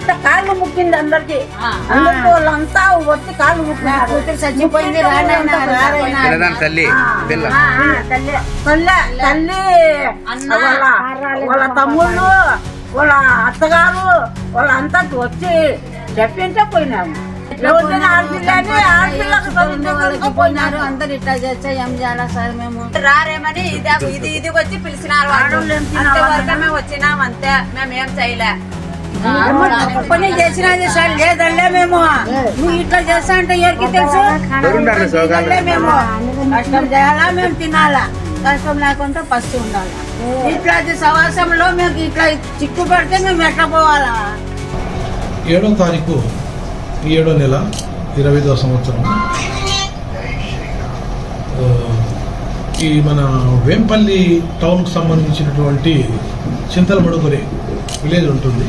కాళ్ళు ఇట్ట కాళ్ళు ముక్కింది అందరికి. అందరికి వాళ్ళంతా వచ్చి కాళ్ళు ముక్కినారు. చచ్చిపోయింది తల్లి తల్లి తల్లి వాళ్ళ వాళ్ళ తమ్ముళ్ళు వాళ్ళ అత్తగారు వాళ్ళంతా వచ్చి చెప్పింటే పోయినాము పోయినారు? అందరు ఇట్లా చేస్తే ఏం చేయాలా సార్ మేము? రారేమని ఇది ఇది వచ్చి పిలిచినారు వాళ్ళు. ఆడోళ్ళు ఏం తినాలి అంతే వాళ్ళని? వరకే మేము వచ్చినాం అంతే. మేము ఏం చేయలే. పని చేసినది సార్ లేదండే మేము. నువ్వు ఇట్లా చేస్తా అంటే ఎవరికి తెలుసు? మేము. కష్టం చేయాలా మేము తినాలా? కష్టం లేకుండా ఫస్ట్ ఉండాలి? ఇట్లాంటి సవాసంలో మేము ఇట్లా చిక్కు పెడితే మేము ఎట్లా పోవాలా? ఏడో తారీఖు ఈ ఏడో నెల ఇరవైదో సంవత్సరం. ఈ మన వేంపల్లి టౌన్కి సంబంధించినటువంటి చింతలమడుగురి విలేజ్ ఉంటుంది.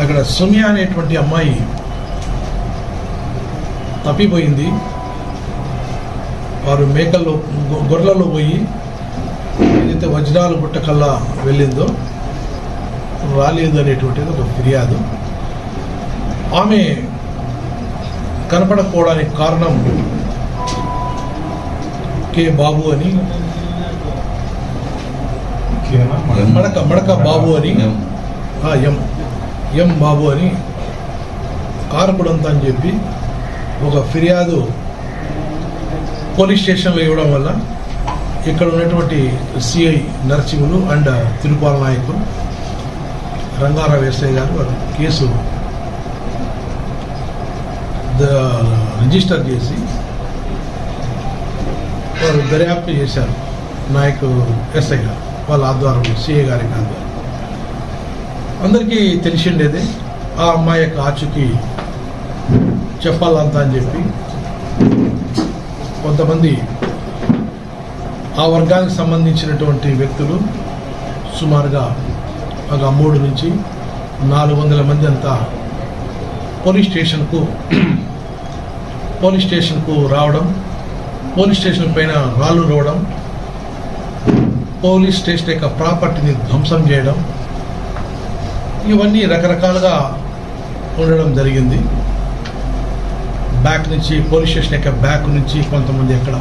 అక్కడ సుమియా అనేటువంటి అమ్మాయి తప్పిపోయింది. వారు మేకల్లో గొర్రెలలో పోయి ఏదైతే వజ్రాల గుట్టకల్లా వెళ్ళిందో రాలేదు అనేటువంటిది ఒక ఫిర్యాదు. ఆమె కనపడకపోవడానికి కారణం కే బాబు అని మడక మడక బాబు అని ఆ, ఎం. ఎం బాబు అని కారకుడంతా అని చెప్పి ఒక ఫిర్యాదు పోలీస్ స్టేషన్లో ఇవ్వడం వల్ల ఇక్కడ ఉన్నటువంటి సిఐ నరసింహులు అండ్ తిరుపాల నాయకులు రంగారావు ఎస్ఐ గారు వారు కేసు రిజిస్టర్ చేసి వారు దర్యాప్తు చేశారు. నాయకు ఎస్ఐ గారు వాళ్ళ ఆధ్వర్యంలో సిఐ గారి ఆధ్వర్యం అందరికీ తెలిసిండేదే ఆ అమ్మాయి యొక్క ఆచుకి చెప్పాలంతా అని చెప్పి. కొంతమంది ఆ వర్గానికి సంబంధించినటువంటి వ్యక్తులు సుమారుగా ఒక మూడు నుంచి నాలుగు వందల మంది అంతా పోలీస్ స్టేషన్కు పోలీస్ స్టేషన్కు రావడం పోలీస్ స్టేషన్ పైన రాళ్ళు రోవడం పోలీస్ స్టేషన్ యొక్క ప్రాపర్టీని ధ్వంసం చేయడం ఇవన్నీ రకరకాలుగా ఉండడం జరిగింది. బ్యాక్ నుంచి పోలీస్ స్టేషన్ యొక్క బ్యాక్ నుంచి కొంతమంది ఎక్కడ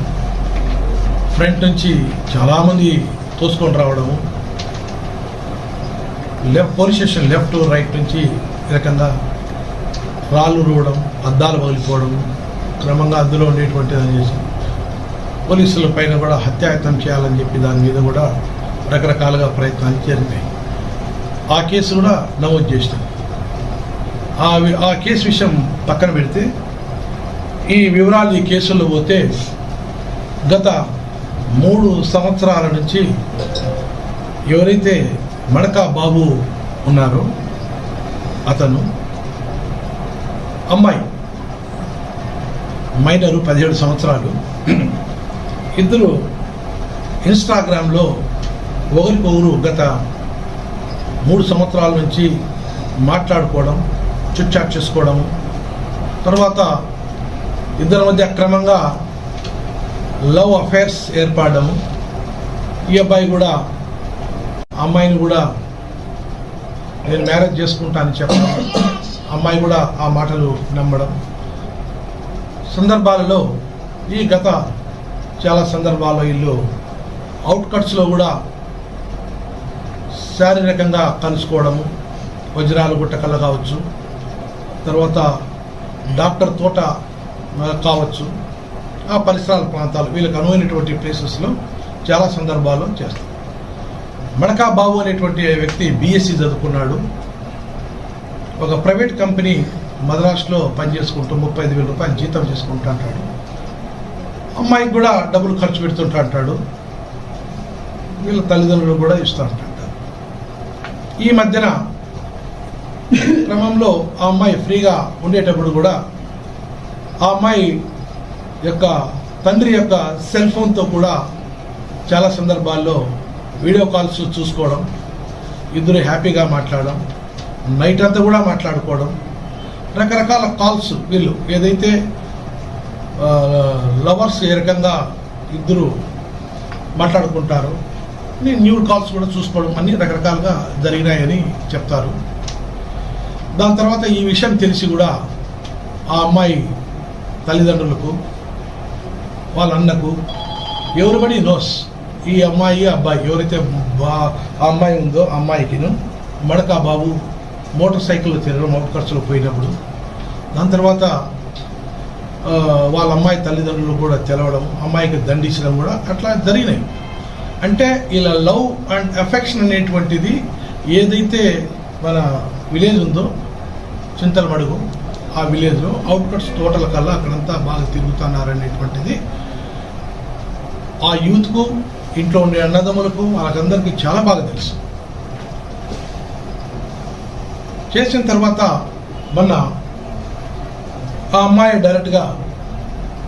ఫ్రంట్ నుంచి చాలామంది తోసుకొని రావడము. Left police station left right నుంచి ఈ రకంగా రాళ్ళు రూవడం అద్దాలు పగిలిపోవడం క్రమంగా అందులో ఉండేటువంటి దాన్ని చేసి పోలీసుల పైన కూడా హత్యాయత్నం చేయాలని చెప్పి దాని మీద కూడా రకరకాలుగా ప్రయత్నాలు జరిగినాయి ఆ కేసు కూడా నమోదు చేసినాం. ఆ ఆ కేసు విషయం పక్కన పెడితే ఈ వివరాలు ఈ కేసుల్లో పోతే గత మూడు సంవత్సరాల నుంచి ఎవరైతే మడకా బాబు ఉన్నారో అతను అమ్మాయి మైనరు పదిహేడు సంవత్సరాలు. ఇద్దరు ఇన్స్టాగ్రామ్లో ఒకరికొకరు గత మూడు సంవత్సరాల నుంచి మాట్లాడుకోవడం చిట్చాట్ చేసుకోవడం. తర్వాత ఇద్దరి మధ్య క్రమంగా లవ్ అఫైర్స్ ఏర్పడము ఈ అబ్బాయి కూడా అమ్మాయిని కూడా నేను మ్యారేజ్ చేసుకుంటానని చెప్పడం. అమ్మాయి కూడా ఆ మాటలు నమ్మడం. సందర్భాలలో ఈ గత చాలా సందర్భాల్లో వీళ్ళు అవుట్కట్స్లో కూడా శారీరకంగా కలుసుకోవడము వజ్రాలు గుట్టకల్ల కావచ్చు తర్వాత డాక్టర్ తోట కావచ్చు ఆ పరిసరాల ప్రాంతాలు వీళ్ళకి అనువైనటువంటి ప్లేసెస్లో చాలా సందర్భాల్లో చేస్తారు. మడకా బాబు అనేటువంటి వ్యక్తి బీఎస్సీ చదువుకున్నాడు. ఒక ప్రైవేట్ కంపెనీ మద్రాసులో పనిచేసుకుంటూ ముప్పై ఐదు వేల రూపాయలు జీతం చేసుకుంటూ అంటాడు. అమ్మాయికి కూడా డబ్బులు ఖర్చు పెడుతుంటా అంటాడు. వీళ్ళ తల్లిదండ్రులు కూడా ఇస్తూ ఉంటాడు ఈ మధ్యన క్రమంలో ఆ అమ్మాయి ఫ్రీగా ఉండేటప్పుడు కూడా ఆ అమ్మాయి యొక్క తండ్రి యొక్క సెల్ ఫోన్తో కూడా చాలా సందర్భాల్లో వీడియో కాల్స్ చూసుకోవడం ఇద్దరు హ్యాపీగా మాట్లాడడం నైట్ అంతా కూడా మాట్లాడుకోవడం రకరకాల కాల్స్ వీళ్ళు. ఏదైతే లవర్స్ ఏ రకంగా ఇద్దరు మాట్లాడుకుంటారో న్యూ కాల్స్ కూడా చూసుకోవడం అన్ని రకరకాలుగా జరిగినాయని చెప్తారు. దాని తర్వాత ఈ విషయం తెలిసి కూడా ఆ అమ్మాయి తల్లిదండ్రులకు వాళ్ళ అన్నకు ఎవరిబడి నోస్ ఈ అమ్మాయి అబ్బాయి ఎవరైతే బా ఆ అమ్మాయి ఉందో ఆ అమ్మాయికిను మడకా బాబు మోటార్ సైకిల్లో తిరగడం మోటార్ ఖర్చులో పోయినప్పుడు దాని తర్వాత వాళ్ళ అమ్మాయి తల్లిదండ్రులు కూడా తెలవడం అమ్మాయికి దండించడం కూడా అట్లా జరిగినాయి. అంటే ఇలా లవ్ అండ్ అఫెక్షన్ అనేటువంటిది ఏదైతే మన విలేజ్ ఉందో చింతలమడుగు ఆ విలేజ్లో అవుట్కట్స్ తోటల కల్లా అక్కడంతా బాగా తిరుగుతున్నారనేటువంటిది ఆ యూత్కు ఇంట్లో ఉండే అన్నదమ్ములకు వాళ్ళకందరికీ చాలా బాగా తెలుసు. చేసిన తర్వాత మొన్న ఆ అమ్మాయి డైరెక్ట్గా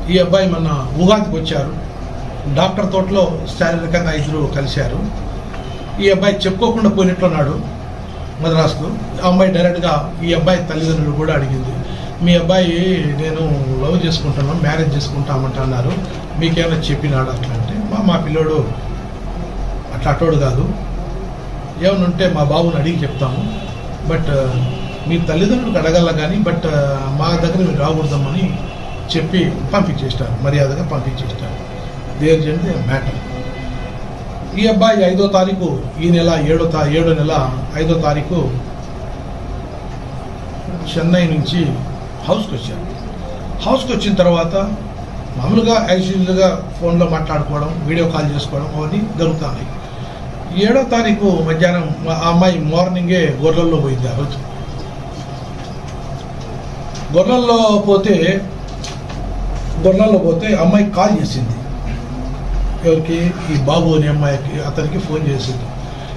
ఈ అబ్బాయి మొన్న ఉగాదికి వచ్చారు. డాక్టర్ తోటలో శారీరకంగా ఇద్దరు కలిశారు. ఈ అబ్బాయి చెప్పుకోకుండా పోయినట్లున్నాడు మద్రాసుకు ఆ అమ్మాయి డైరెక్ట్గా ఈ అబ్బాయి తల్లిదండ్రులు కూడా అడిగింది. మీ అబ్బాయి నేను లవ్ చేసుకుంటాను మ్యారేజ్ చేసుకుంటామంటున్నారు మీకేమైనా చెప్పినాడు? అట్లా అంటే మా మా పిల్లోడు అట్లా అటోడు కాదు. ఏమైనా ఉంటే మా బాబుని అడిగి చెప్తాము. బట్ మీ తల్లిదండ్రులకు అడగల కానీ బట్ మా దగ్గర మీరు రాకూడదామని చెప్పి పంపించేస్తారు మర్యాదగా పంపించేస్తారు దేర్ జన్ మ్యాటర్ ఈ అబ్బాయి ఐదో తారీఖు ఈ నెల ఏడో తా ఏడో నెల ఐదో తారీఖు చెన్నై నుంచి హౌస్కి వచ్చారు. హౌస్కి వచ్చిన తర్వాత మామూలుగా యాజ్ యూజువల్గా ఫోన్లో మాట్లాడుకోవడం వీడియో కాల్ చేసుకోవడం అవన్నీ జరుగుతున్నాయి ఏడో తారీఖు మధ్యాహ్నం ఆ అమ్మాయి మార్నింగే గొర్రెల్లో పోయింది ఆ రోజు. గొర్రెల్లో పోతే గొర్రెల్లో పోతే అమ్మాయి కాల్ చేసింది. ఎవరికి ఈ బాబు అనే అమ్మాయికి అతనికి ఫోన్ చేసింది.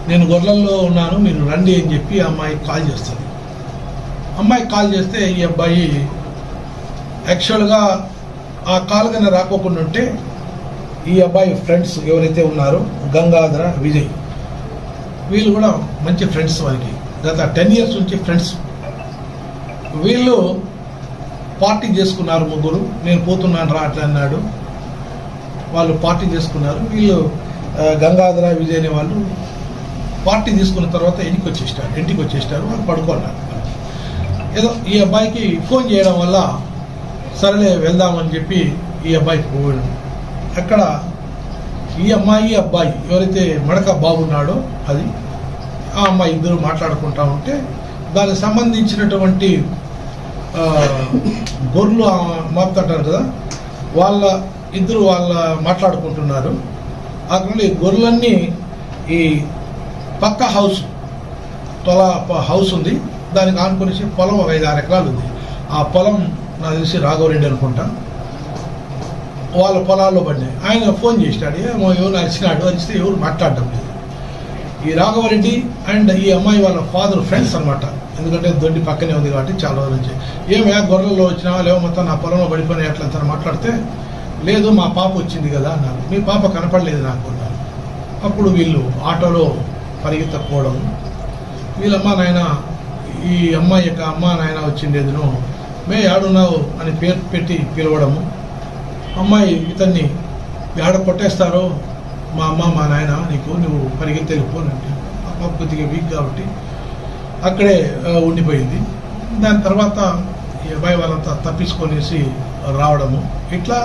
నేను గొర్రెల్లో ఉన్నాను మీరు రండి అని చెప్పి అమ్మాయికి కాల్ చేస్తుంది అమ్మాయికి కాల్ చేస్తే ఈ అబ్బాయి యాక్చువల్గా ఆ కాల్ కన్నా రాకోకుండా ఉంటే ఈ అబ్బాయి ఫ్రెండ్స్ ఎవరైతే ఉన్నారో గంగాధర విజయ్ వీళ్ళు కూడా మంచి ఫ్రెండ్స్ వారికి. గత టెన్ ఇయర్స్ నుంచి ఫ్రెండ్స్. వీళ్ళు పార్టీ చేసుకున్నారు ముగ్గురు. నేను పోతున్నాను రా అట్లా అన్నాడు. వాళ్ళు పార్టీ చేసుకున్నారు. వీళ్ళు గంగాధర విజయ్ అనే వాళ్ళు పార్టీ తీసుకున్న తర్వాత ఇంటికి వచ్చేస్తారు ఇంటికి వచ్చేసారు వాళ్ళు పడుకున్నారు. ఏదో ఈ అబ్బాయికి ఫోన్ చేయడం వల్ల సరేలే వెళ్దామని చెప్పి ఈ అబ్బాయి పోయాడు అక్కడ ఈ అమ్మాయి అబ్బాయి ఎవరైతే మడక బాగున్నాడో అది ఆ అమ్మాయి ఇద్దరు మాట్లాడుకుంటా ఉంటే దానికి సంబంధించినటువంటి గొర్రెలు ఆ మాపుతుంటారు కదా వాళ్ళ ఇద్దరు వాళ్ళ మాట్లాడుకుంటున్నారు. అక్కడ ఈ గొర్రెలన్నీ ఈ పక్క హౌస్ తొల ప- హౌస్ ఉంది. దానికి ఆనుకునేసి పొలం ఒక ఐదు ఆరు ఎకరాలు ఉంది. ఆ పొలం నాకు తెలిసి రాఘవరెడ్డి అనుకుంటా. వాళ్ళ పొలాల్లో పడినాయి. ఆయన ఫోన్ చేసినాడు. ఏమో ఎవరు అరిచినాడు అరిస్తే ఎవరు మాట్లాడటం లేదు. ఈ రాఘవరెడ్డి అండ్ ఈ అమ్మాయి వాళ్ళ ఫాదర్ ఫ్రెండ్స్ అన్నమాట. ఎందుకంటే దొడ్డి పక్కనే ఉంది కాబట్టి చాలా రోజుల నుంచి. ఏమయ్యా గొర్రెల్లో వచ్చినా లేవో మొత్తం నా పొలంలో పడిపోయినా ఎట్లా అంతా మాట్లాడితే లేదు మా పాప వచ్చింది కదా అన్నారు మీ పాప కనపడలేదు నాకు అన్నారు అప్పుడు వీళ్ళు ఆటోలో పరిగెత్తకపోవడం వీళ్ళమ్మ నాయన ఈ అమ్మాయి యొక్క అమ్మ నాయన వచ్చిండేదిను మే ఆడున్నావు అని పేరు పెట్టి పిలవడము. అమ్మాయి ఇతన్ని ఆడ కొట్టేస్తారో? మా అమ్మ మా నాయన నీకు నువ్వు పరిగెత్తి వెళ్ళిపోనంటే ఆ పాప కొద్దిగా వీక్ కాబట్టి అక్కడే ఉండిపోయింది. దాని తర్వాత ఈ అబ్బాయి వాళ్ళంతా తప్పించుకొనేసి రావడము. ఇట్లా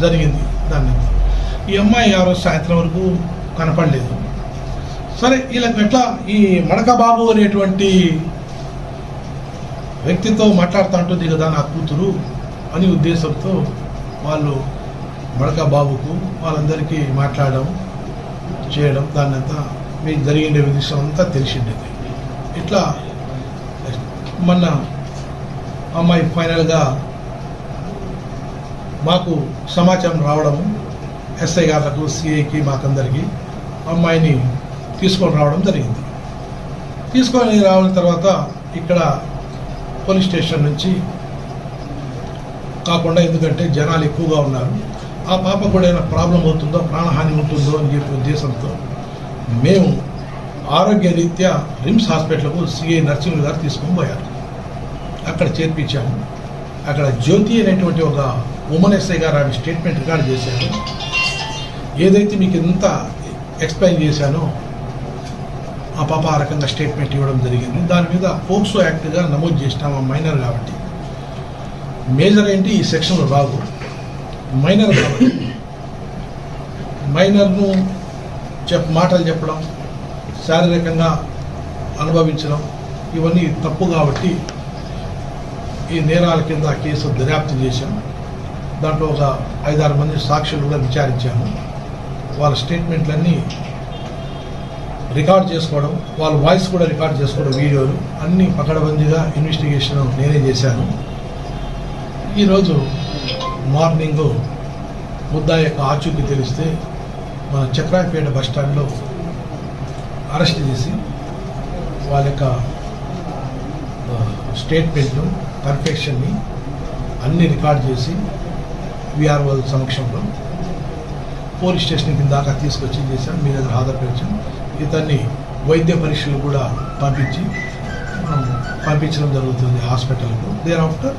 జరిగింది దాన్ని. ఈ అమ్మాయి ఆ రోజు సాయంత్రం వరకు కనపడలేదు. సరే వీళ్ళకి ఎట్లా ఈ మడకబాబు అనేటువంటి వ్యక్తితో మాట్లాడుతూ ఉంటుంది కదా నా కూతురు అని ఉద్దేశంతో వాళ్ళు మడక బాబుకు వాళ్ళందరికీ మాట్లాడడం చేయడం దాన్ని అంతా మీకు జరిగిండే విషయం అంతా తెలిసిండేది ఇట్లా మొన్న అమ్మాయి ఫైనల్గా మాకు సమాచారం రావడము ఎస్ఐ గారులకు సిఐకి మాకందరికీ అమ్మాయిని తీసుకొని రావడం జరిగింది. తీసుకొని రావడం తర్వాత ఇక్కడ పోలీస్ స్టేషన్ నుంచి కాకుండా ఎందుకంటే జనాలు ఎక్కువగా ఉన్నారు ఆ పాప కూడా ఏమైనా ప్రాబ్లం అవుతుందో ప్రాణహాని ఉంటుందో అని చెప్పే ఉద్దేశంతో మేము ఆరోగ్య రీత్యా రిమ్స్ హాస్పిటల్కు సిఐ నర్సింగ్ గారు తీసుకొని పోయారు. అక్కడ చేర్పించాము. అక్కడ జ్యోతి అనేటువంటి ఒక ఉమెన్ ఎస్ఐ గారు ఆమె స్టేట్మెంట్ రికార్డు చేశారు. ఏదైతే మీకు ఎంత ఎక్స్ప్లెయిన్ చేశానో ఆ పాప ఆ రకంగా స్టేట్మెంట్ ఇవ్వడం జరిగింది. దాని మీద పోక్సో యాక్ట్గా నమోదు చేసినాం ఆ మైనర్ కాబట్టి. మేజర్ ఏంటి? ఈ సెక్షన్లో రావు. మైనర్ కాబట్టి. మైనర్ను చెప్ మాటలు చెప్పడం శారీరకంగా అనుభవించడం ఇవన్నీ తప్పు కాబట్టి ఈ నేరాల కింద కేసు దర్యాప్తు చేశాము దాంట్లో ఒక ఐదారు మంది సాక్షులు కూడా విచారించాము. వాళ్ళ స్టేట్మెంట్లన్నీ రికార్డ్ చేసుకోవడం వాళ్ళ వాయిస్ కూడా రికార్డ్ చేసుకోవడం వీడియోలు అన్నీ పకడబందీగా ఇన్వెస్టిగేషన్ నేనే చేశాను. ఈరోజు మార్నింగ్ ముద్దా యొక్క ఆచూకీ తెలిస్తే మన చక్రాయపేట బస్టాండ్లో అరెస్ట్ చేసి వాళ్ళ యొక్క స్టేట్మెంట్ను కన్ఫెక్షన్ని అన్ని రికార్డ్ చేసి విఆర్ఓ సమక్షంలో పోలీస్ స్టేషన్ కింద దాకా తీసుకొచ్చి చేశాం? మీ దగ్గర హాజరుపరిచాం ఇతన్ని వైద్య పరీక్షలు కూడా పంపించి మనం పంపించడం జరుగుతుంది హాస్పిటల్కు. దేర్ ఆఫ్టర్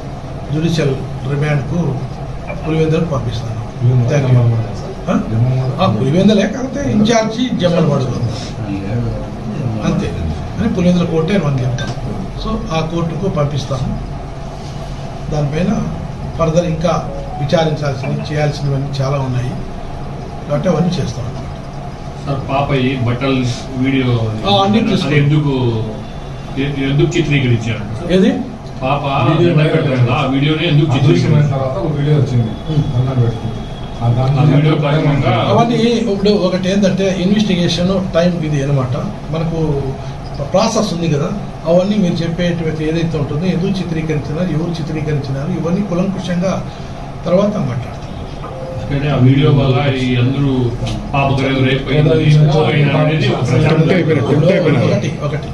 జ్యుడిషియల్ రిమాండ్కు పులివెందులకు పంపిస్తాను పులివెందులే కాకపోతే ఇన్ఛార్జి జమ్మల్ పడుతుంది అంతే. అని పులివెందుల కోర్టే మనం చెప్తాం. సో ఆ కోర్టుకు పంపిస్తాము. దానిపైన ఫర్దర్ ఇంకా విచారించాల్సినవి చేయాల్సినవన్నీ చాలా ఉన్నాయి. కాబట్టి అవన్నీ చేస్తాం. సార్ పాప ఈ బట్టలు వీడియో ఎందుకు ఎందుకు చిత్రీకరించారు? ఏది? పాప ఆ వీడియోని ఎందుకు చిత్రీకరించారు? తర్వాత ఒక వీడియో వచ్చింది. అవన్నీ ఇప్పుడు ఒకటి ఏంటంటే ఇన్వెస్టిగేషన్ టైం ఇది అనమాట మనకు ప్రాసెస్ ఉంది కదా. అవన్నీ మీరు చెప్పేటువంటి ఏదైతే ఉంటుందో ఎందుకు చిత్రీకరించినారు ఎవరు చిత్రీకరించినారు ఇవన్నీ కులంకుషంగా తర్వాత మాట్లాడతాం. ఆ వీడియో వల్ల అందరూ పాప రేపు. ఒకటి ఒకటి.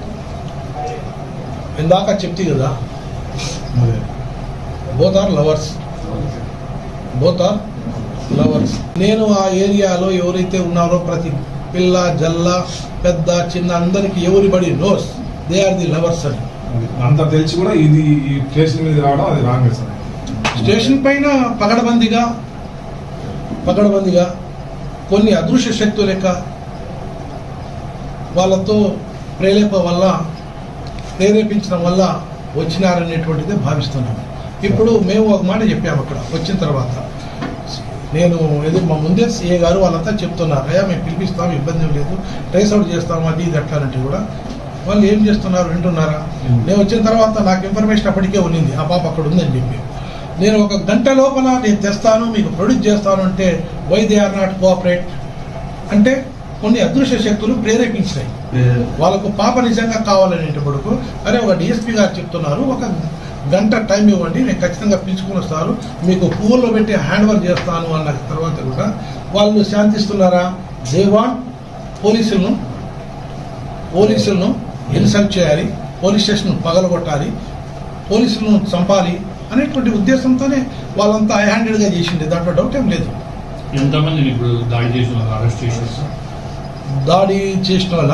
ఇందాక చెప్తే కదా both are lovers. Both are lovers. నేను ఆ ఏరియాలో ఎవరైతే ఉన్నారో ప్రతి పిల్ల జల్ల పెద్ద చిన్న అందరికి everybody knows. They are the lovers అని. అంత తెలిసి కూడా ఇది ఈ స్టేషన్ మీద రావడం అది రాంగ్ సార్ స్టేషన్ పైన పగడబందిగా పగడబందిగా కొన్ని అదృశ్య శక్తుల లెక్క వాళ్ళతో ప్రేరేప వల్ల ప్రేరేపించడం వల్ల వచ్చినారనేటువంటిదే భావిస్తున్నాము ఇప్పుడు మేము ఒక మాట చెప్పాము అక్కడ వచ్చిన తర్వాత. నేను ఏదో మా ముందే సీఏ గారు వాళ్ళంతా చెప్తున్నారు. అయ్యా మేము పిలిపిస్తాం ఇబ్బంది లేదు. ట్రేస్ అవుట్ చేస్తాం అది ఇది అట్లా అంటే కూడా వాళ్ళు ఏం చేస్తున్నారు వింటున్నారా? నేను వచ్చిన తర్వాత నాకు ఇన్ఫర్మేషన్ అప్పటికే ఉన్నింది. ఆ పాప అక్కడ ఉందని చెప్పి. నేను ఒక గంట లోపల నేను తెస్తాను మీకు ప్రొడ్యూస్ చేస్తాను అంటే why they are not cooperate అంటే కొన్ని అదృశ్య శక్తులు ప్రేరేపించినాయి వాళ్ళకు పాప నిజంగా కావాలనేటప్పుడు అరే ఒక డిఎస్పీ గారు చెప్తున్నారు ఒక గంట టైం ఇవ్వండి నేను ఖచ్చితంగా పిలుచుకుని వస్తారు మీకు పువ్వుల్లో పెట్టి హ్యాండ్ ఓవర్ చేస్తాను అన్న తర్వాత కూడా వాళ్ళు శాంతిస్తున్నారా? దే వాంట్ పోలీసులను పోలీసులను ఇన్సల్ట్ చేయాలి పోలీస్ స్టేషన్ పగలగొట్టాలి పోలీసులను చంపాలి అనేటువంటి ఉద్దేశంతోనే వాళ్ళంతా హ్యాండెడ్గా చేసింది దాంట్లో డౌట్ ఏం లేదు. ఎంతమందిని ఇప్పుడు దాడి చేసిన అరెస్ట్ సార్ దాడి చేసిన వాళ్ళ.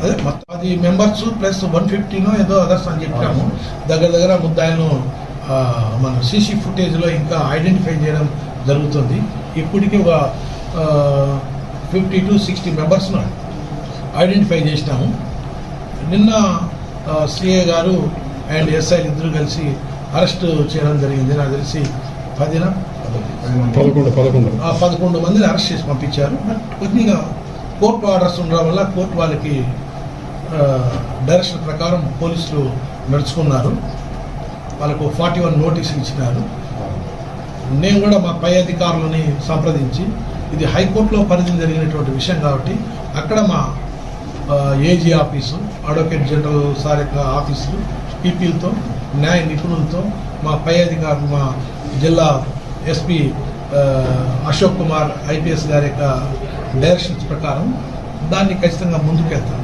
అదే మొత్తం అది మెంబర్స్ ప్లస్ వన్ ఫిఫ్టీనో ఏదో అదర్స్ అని చెప్పాము. దగ్గర దగ్గర ముద్దాయిను ఆ, మన సీసీ ఫుటేజ్లో ఇంకా ఐడెంటిఫై చేయడం జరుగుతుంది. ఇప్పటికీ ఒక ఫిఫ్టీ టు సిక్స్టీ మెంబర్స్ను ఐడెంటిఫై చేసినాము. నిన్న సిఏ గారు అండ్ ఎస్ఐ ఇద్దరు కలిసి అరెస్ట్ చేయడం జరిగింది. నాకు తెలిసి పదిన? పదకొండు. పదకొండు. ఆ పదకొండు మందిని అరెస్ట్ చేసి పంపించారు. బట్ కొద్దిగా కోర్టు ఆర్డర్స్ ఉండడం వల్ల కోర్టు వాళ్ళకి డైరెక్షన్ ప్రకారం పోలీసులు నడుచుకున్నారు. వాళ్ళకు ఫార్టీ వన్ నోటీస్ ఇచ్చినారు. నేను కూడా మా పై అధికారులని సంప్రదించి ఇది హైకోర్టులో పరిధి జరిగినటువంటి విషయం కాబట్టి అక్కడ మా AG office advocate general sir యొక్క ఆఫీసులు పీపీలతో న్యాయ నిపుణులతో మా పై అధికారులు మా జిల్లా ఎస్పీ అశోక్ కుమార్ ఐపీఎస్ గారి యొక్క డైరెక్షన్స్ ప్రకారం దాన్ని ఖచ్చితంగా ముందుకెళ్తాం.